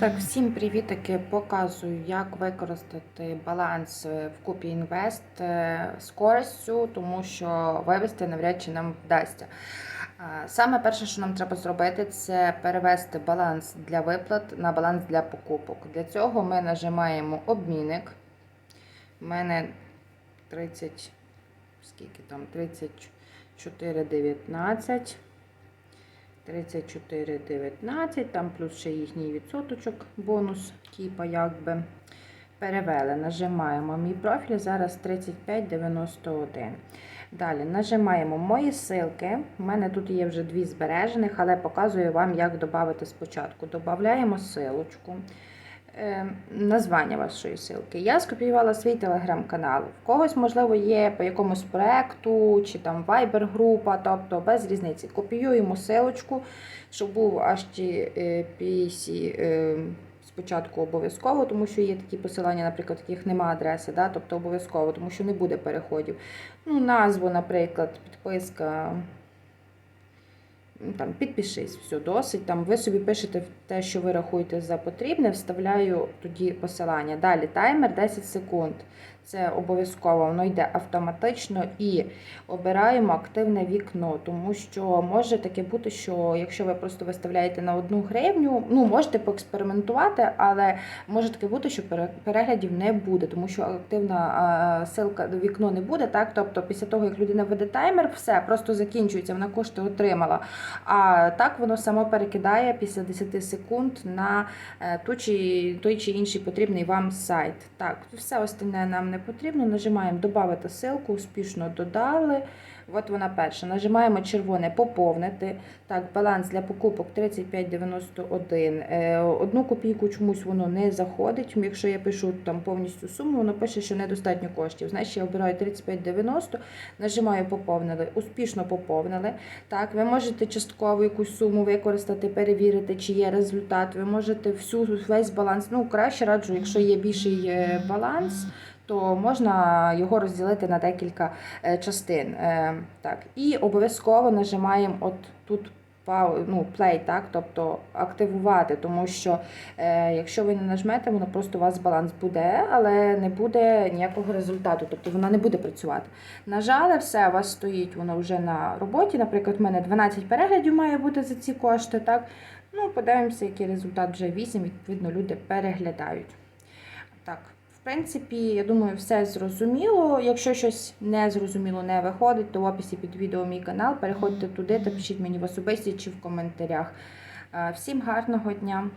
Так, всім привітики. Показую, як використати баланс е, в купі інвест е, з користю, тому що вивести навряд чи нам вдасться. Саме перше, що нам треба зробити, це перевести баланс для виплат на баланс для покупок. Для цього ми нажимаємо обмінник. У мене 30, скільки там, 34,19. 34,19, там плюс ще їхній відсоточок, бонус, типа якби. Перевели, нажимаємо мій профіль, зараз 35,91. Далі нажимаємо мої силки. У мене тут є вже дві збережених, але показую вам, як додати спочатку. Додаємо ссылочку. Е, Названня вашої ссылки. Я скопіювала свій телеграм-канал. В когось, можливо, є по якомусь проекту чи там Viber-група, тобто без різниці. Копіюємо ссылочку, щоб був HTTPC е, спочатку обов'язково, тому що є такі посилання, наприклад, яких немає адреси, да? тобто обов'язково, тому що не буде переходів. Ну, назву, наприклад, підписка. Там підпишись, все досить. Там ви собі пишете те, що ви рахуєте за потрібне, вставляю тоді посилання. Далі таймер 10 секунд. Це обов'язково, воно йде автоматично і обираємо активне вікно, тому що може таке бути, що якщо ви просто виставляєте на одну гривню, ну можете поекспериментувати, але може таке бути, що переглядів не буде, тому що активна силка до вікно не буде. Так, тобто після того, як людина веде таймер, все просто закінчується, вона кошти отримала. А так воно само перекидає після 10 секунд на е, ту чи, той чи інший потрібний вам сайт. Так, все остальне нам не потрібно. Нажимаємо Добавити ссылку, успішно додали. От вона перша. Нажимаємо червоне поповнити. Так, баланс для покупок 35,91. Е, Одну копійку чомусь воно не заходить. Якщо я пишу там повністю суму, воно пише, що недостатньо коштів. Значить, я обираю 35,90, нажимаю поповнили. Успішно поповнили. Так, ви можете частково якусь суму використати, перевірити, чи є результат. Ви можете всю весь баланс. Ну, краще раджу, якщо є більший е, баланс. То можна його розділити на декілька е, частин. Е, Так, і обов'язково нажимаємо от тут ну, play, так, тобто активувати, тому що е, якщо ви не нажмете, воно просто у вас баланс буде, але не буде ніякого результату, тобто вона не буде працювати. Нажали, все, у вас стоїть воно вже на роботі. Наприклад, в мене 12 переглядів має бути за ці кошти. Так? Ну, подивимося, який результат вже 8, відповідно, люди переглядають. Так, принципі, я думаю, все зрозуміло. Якщо щось не зрозуміло не виходить, то в описі під відео мій канал. Переходьте туди та пишіть мені в особисті чи в коментарях. Е, Всім гарного дня!